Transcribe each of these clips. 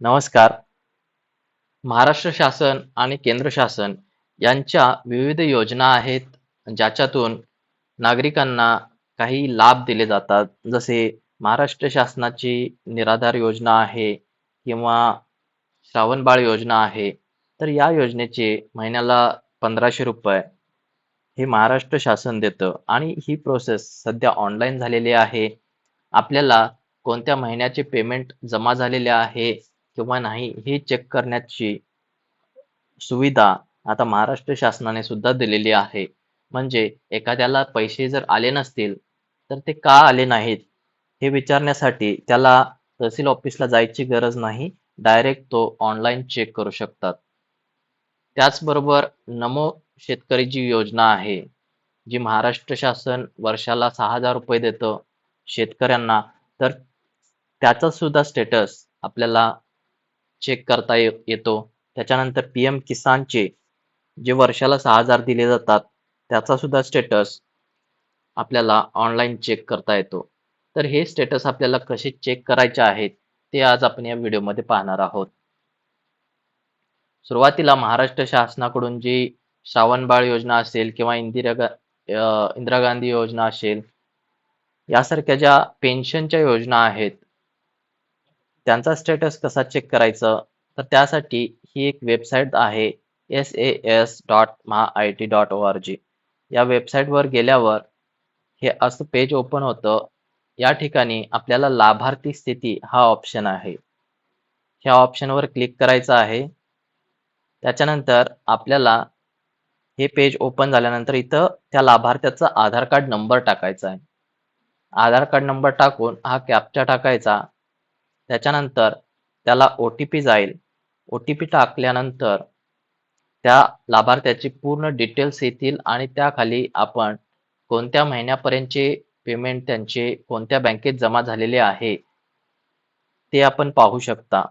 नमस्कार. महाराष्ट्र शासन आणि केंद्र शासन यांच्या विविध योजना आहेत, ज्याच्यातून नागरिकांना काही लाभ दिले जातात. जसे महाराष्ट्र शासनाची निराधार योजना आहे किंवा श्रावणबाळ योजना आहे. तर या योजनेचे महिन्याला पंधराशे रुपये हे महाराष्ट्र शासन देतं आणि ही प्रोसेस सध्या ऑनलाईन झालेली आहे. आपल्याला कोणत्या महिन्याचे पेमेंट जमा झालेले आहे किंवा नाही हे चेक करण्याची सुविधा आता महाराष्ट्र शासनाने सुद्धा दिलेली आहे. म्हणजे एखाद्याला पैसे जर आले नसतील, तर ते का आले नाहीत हे विचारण्यासाठी त्याला तहसील ऑफिसला जायची गरज नाही. डायरेक्ट तो ऑनलाईन चेक करू शकतात. त्याचबरोबर नमो शेतकरी जी योजना आहे, जी महाराष्ट्र शासन वर्षाला सहा हजार रुपये देतं शेतकऱ्यांना, तर त्याचा सुद्धा स्टेटस आपल्याला चेक करता येतो. त्याच्यानंतर पी एम किसानचे जे वर्षाला सहा हजार दिले जातात, त्याचा सुद्धा स्टेटस आपल्याला ऑनलाईन चेक करता येतो. तर हे स्टेटस आपल्याला कसे चेक करायचे आहेत, ते आज आपण या व्हिडिओमध्ये पाहणार आहोत. सुरुवातीला महाराष्ट्र शासनाकडून जी श्रावणबाळ योजना असेल किंवा इंदिरा गा इंदिरा गांधी योजना असेल, यासारख्या ज्या पेन्शनच्या योजना आहेत, त्यांचा स्टेटस कसा चेक करायचं? तर त्यासाठी ही एक वेबसाईट आहे S A S dot Maha I T dot O R G या वेबसाईटवर गेल्यावर हे असं पेज ओपन होतं. या ठिकाणी आपल्याला लाभार्थी स्थिती हा ऑप्शन आहे. ह्या ऑप्शनवर क्लिक करायचं आहे. त्याच्यानंतर आपल्याला हे पेज ओपन झाल्यानंतर इथं त्या लाभार्थ्याचा आधार कार्ड नंबर टाकायचा आहे. आधार कार्ड नंबर टाकून हा कॅप्चा टाकायचा. त्याच्यानंतर त्याला ओ-टी-पी जाईल. ओ-टी-पी टाकल्यानंतर त्या लाभार्थ्याची पूर्ण डिटेल्स येतील आणि त्याखाली आपण कोणत्या महिन्यापर्यंतचे पेमेंट त्यांचे कोणत्या बँकेत जमा झालेले आहे, ते आपण पाहू शकता.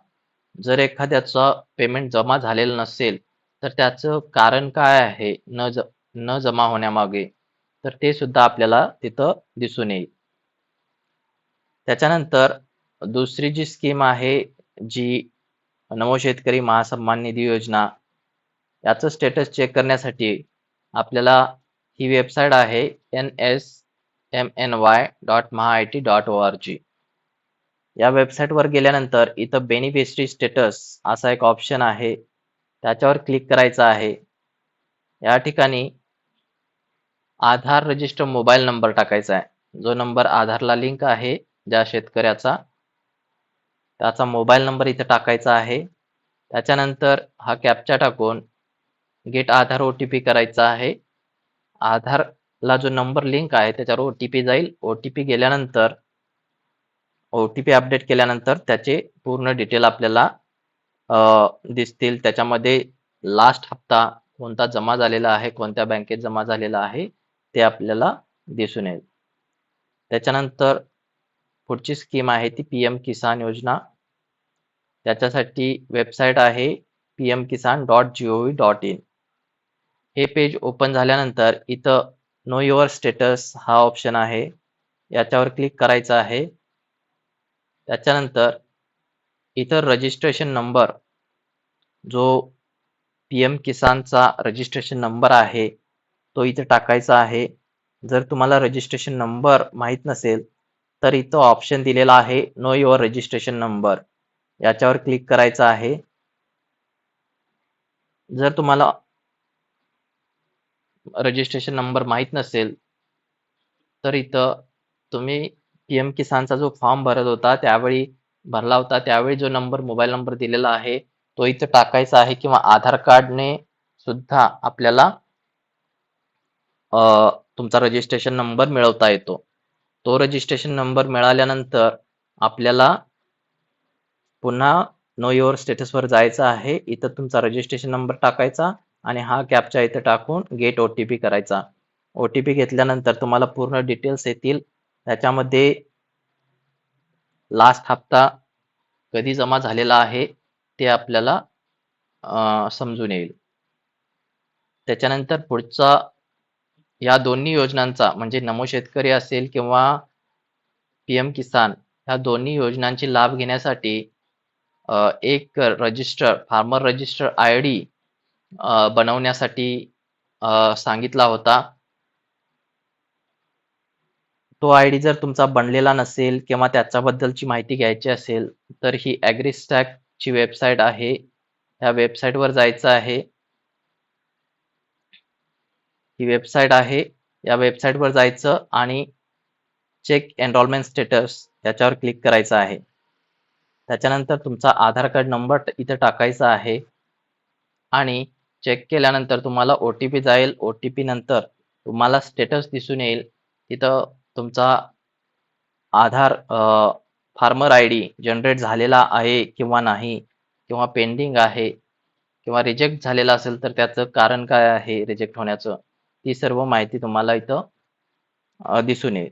जर एखाद्याचं पेमेंट जमा झालेलं नसेल, तर त्याचं कारण काय आहे न ज न जमा होण्यामागे, तर ते सुद्धा आपल्याला तिथं दिसून येईल. त्याच्यानंतर दुसरी जी स्कीम आहे, जी नमो शेतकरी महासन्मान निधी योजना, याचं स्टेटस चेक करण्यासाठी आपल्याला ही वेबसाईट आहे N S M N Y dot Maha IT dot O R ची या वेबसाईटवर गेल्यानंतर इथं बेनिफिशरी स्टेटस असा एक ऑप्शन आहे. त्याच्यावर क्लिक करायचं आहे. या ठिकाणी आधार रजिस्टर मोबाईल नंबर टाकायचा आहे. जो नंबर आधारला लिंक आहे ज्या शेतकऱ्याचा, त्याचा मोबाईल नंबर इथे टाकायचा आहे. त्याच्यानंतर हा कॅप्चा टाकून गेट आधार ओ-टी-पी करायचा आहे. आधारला जो नंबर लिंक आहे त्याच्यावर ओ-टी-पी जाईल. ओ-टी-पी गेल्यानंतर ओ-टी-पी अपडेट केल्यानंतर त्याचे पूर्ण डिटेल आपल्याला दिसतील. त्याच्यामध्ये लास्ट हप्ता कोणता जमा झालेला आहे, कोणत्या बँकेत जमा झालेला आहे, ते आपल्याला दिसून येईल. त्याच्यानंतर पुढची स्कीम आहे ती पी एम किसान योजना. त्याच्यासाठी वेबसाईट आहे P M Kisan dot G O V dot in हे पेज ओपन झाल्यानंतर इथं नो युअर स्टेटस हा ऑप्शन आहे. याच्यावर क्लिक करायचं आहे. त्याच्यानंतर इथं रजिस्ट्रेशन नंबर जो पी एम किसानचा रजिस्ट्रेशन नंबर आहे, तो इथे टाकायचा आहे. जर तुम्हाला रजिस्ट्रेशन नंबर माहीत नसेल, तर इथं ऑप्शन दिलेला आहे नो युअर रजिस्ट्रेशन नंबर. याच्यावर क्लिक करायचं आहे. जर तुम्हाला रजिस्ट्रेशन नंबर माहीत नसेल, तर इथं तुम्ही पीएम किसानचा जो फॉर्म भरत होता, त्यावेळी भरला होता, त्यावेळी जो नंबर मोबाईल नंबर दिलेला आहे, तो इथं टाकायचा आहे किंवा आधार कार्डने सुद्धा आपल्याला तुमचा रजिस्ट्रेशन नंबर मिळवता येतो. तो रजिस्ट्रेशन नंबर मिळाल्यानंतर आपल्याला पुन्हा नो युअर स्टेटसवर जायचं आहे. इथं तुमचा रजिस्ट्रेशन नंबर टाकायचा आणि हा कॅपच्या इथं टाकून गेट ओ-टी-पी करायचा. ओ-टी-पी घेतल्यानंतर तुम्हाला पूर्ण डिटेल्स येतील. त्याच्यामध्ये लास्ट हप्ता कधी जमा झालेला आहे, ते आपल्याला समजून येईल. त्याच्यानंतर पुढचा या दोन्ही योजनांचा म्हणजे नमो शेतकरी असेल किंवा पीएम किसान ह्या दोन्ही योजनांचे लाभ घेण्यासाठी एक register farmer register I D बनवण्यासाठी सांगितला होता. तो आय डी जर तुमचा बनलेला नसेल किंवा त्याच्याबद्दलची माहिती घ्यायची असेल तर ही ॲग्रीस्टॅकची वेबसाईट आहे. या वेबसाईटवर जायचं आहे. ही वेबसाईट आहे. या वेबसाईटवर जायचं आणि चेक एनरोलमेंट स्टेटस याच्यावर क्लिक करायचं आहे. त्याच्यानंतर तुमचा आधार कार्ड नंबर इथे टाकायचा आहे. आणि चेक केल्यानंतर तुम्हाला ओ टी पी जाईल. ओ टी पी नंतर तुम्हाला स्टेटस दिसून येईल. तिथं तुमचा Aadhaar farmer I D generate झालेला आहे किंवा नाही किंवा पेंडिंग आहे किंवा रिजेक्ट झालेला असेल तर त्याचं कारण काय आहे रिजेक्ट होण्याचं? ती सर्व माहिती तुम्हाला इथं दिसून येईल.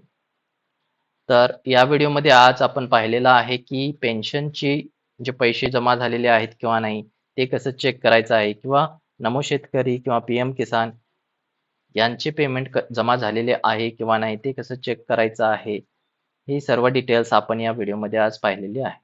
तर या व्हिडिओमध्ये आज आपण पाहिलेलं आहे की पेन्शनची जे पैसे जमा झालेले आहेत किंवा नाही ते कसं चेक करायचं आहे किंवा नमो शेतकरी किंवा पी एम किसान यांचे पेमेंट क जमा झालेले आहे किंवा नाही ते कसं चेक करायचं आहे ही सर्व डिटेल्स आपण या व्हिडिओमध्ये आज पाहिलेली आहे.